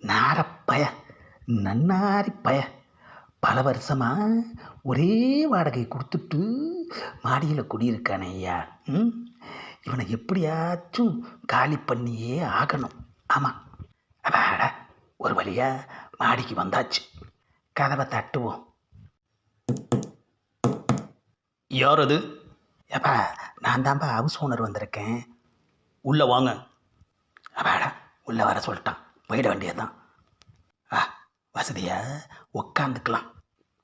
நாரப்பய நன்னாரி பய பல வருஷமாக ஒரே வாடகை கொடுத்துட்டு மாடியில் குடியிருக்கானே ஐயா. ம்? இவனை எப்படியாச்சும் காலி பண்ணியே ஆகணும். ஆமாம் அப்பாடா ஒரு வழியாக மாடிக்கு வந்தாச்சு. கதவை தட்டுவோம். யார் அது? ஏப்பா நான் தான்ப்பா ஹவுஸ் ஓனர் வந்திருக்கேன். உள்ளே வாங்க. அப்பாடா உள்ளே வர சொல்லிட்டான். போயிட வேண்டியதுதான். ஆ வசதியா? உக்காந்துக்கலாம்.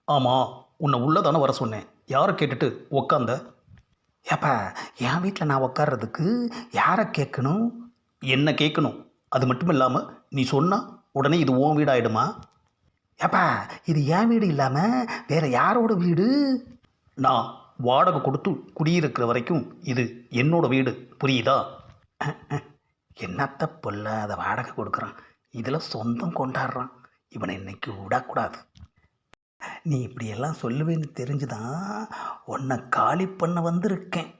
ஆமாம் உன்னை உள்ளே தானே வர சொன்னேன். யாரை கேட்டுட்டு உக்காந்த? ஏப்பா என் வீட்டில் நான் உட்கார்றதுக்கு யாரை கேட்கணும்? என்ன கேட்கணும்? அது மட்டும் இல்லாமல் நீ சொன்னா உடனே இது உன் வீடாயிடுமா? ஏப்பா இது என் வீடு இல்லாமல் வேற யாரோட வீடு? நான் வாடகை கொடுத்து குடியிருக்கிற வரைக்கும் இது என்னோட வீடு. புரியுதா? என்னத்த பொல்லாத வாடகை கொடுக்குறான். இதில் சொந்தம் கொண்டாடுறான். இவனை இன்னைக்கு விடக்கூடாது. நீ இப்படியெல்லாம் சொல்லுவேன்னு தெரிஞ்சுதான் உன்னை காலி பண்ண வந்திருக்கேன்.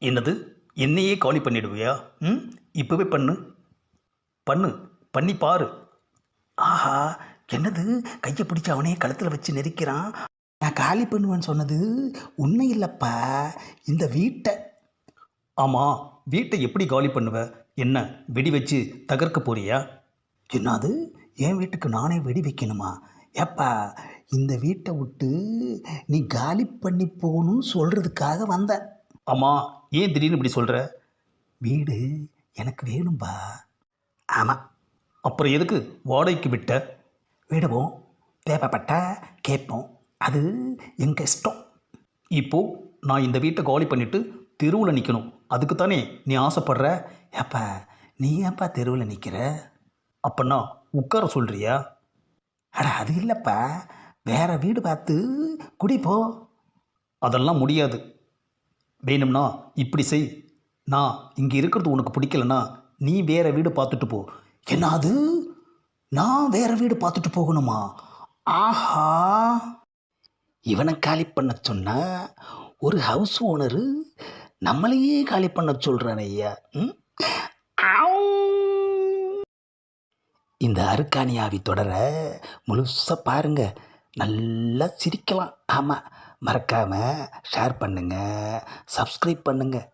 என்னது? என்னையே காலி பண்ணிடுவியா? ம்? இப்போவே பண்ணு. பண்ணு. பண்ணி பாரு. ஆஹா என்னது? கையை பிடிச்சி அவனே கழுத்தில் வச்சு நெரிக்கிறான். நான் காலி பண்ணுவேன்னு சொன்னது உண்மை இல்லைப்பா இந்த வீட்டை. ஆமாம் வீட்டை எப்படி காலி பண்ணுவ? என்ன வெடி வச்சு தகர்க்க போறியா? என்னது? என் வீட்டுக்கு நானே வெடி வைக்கணுமா? ஏப்பா இந்த வீட்டை விட்டு நீ காலி பண்ணி போகணும்னு சொல்கிறதுக்காக வந்தேன் ஆமாம் ஏன் திடீர்னு இப்படி சொல்கிற வீடு எனக்கு வேணும்பா. ஆமாம் அப்புறம் எதுக்கு வாடகைக்கு விட்ட? விடுவோம். தேவைப்பட்டா கேட்போம். அது எங்கள் இஷ்டம். இப்போ நான் இந்த வீட்டை காலி பண்ணிட்டு தெருவில் நிற்கணும் அதுக்கு தானே நீ ஆசைப்படுற? ஏப்பா நீ ஏன்ப்பா தெருவில் நிற்கிற அப்பன்னா உட்கார சொல்கிறியா அட அது இல்லைப்பா. வேற வீடு பார்த்து குடிப்போ அதெல்லாம் முடியாது. வேணும்னா இப்படி செய். நான் இங்கே இருக்கிறது உனக்கு பிடிக்கலன்னா நீ வேற வீடு பார்த்துட்டு போ. என்னது? நான் வேற வீடு பார்த்துட்டு போகணுமா? ஆஹா. இவனை காலி பண்ண சொன்னா ஒரு ஹவுஸ் ஓனரு நம்மளையே காலி பண்ண சொல்கிறான் ஐயா. ம்? ஆவ். இந்த அருக்காணியாவி தொடர முழுசாக பாருங்கள் நல்லா சிரிக்கலாம். ஆமாம் மறக்காமல் ஷேர் பண்ணுங்கள் சப்ஸ்கிரைப் பண்ணுங்கள்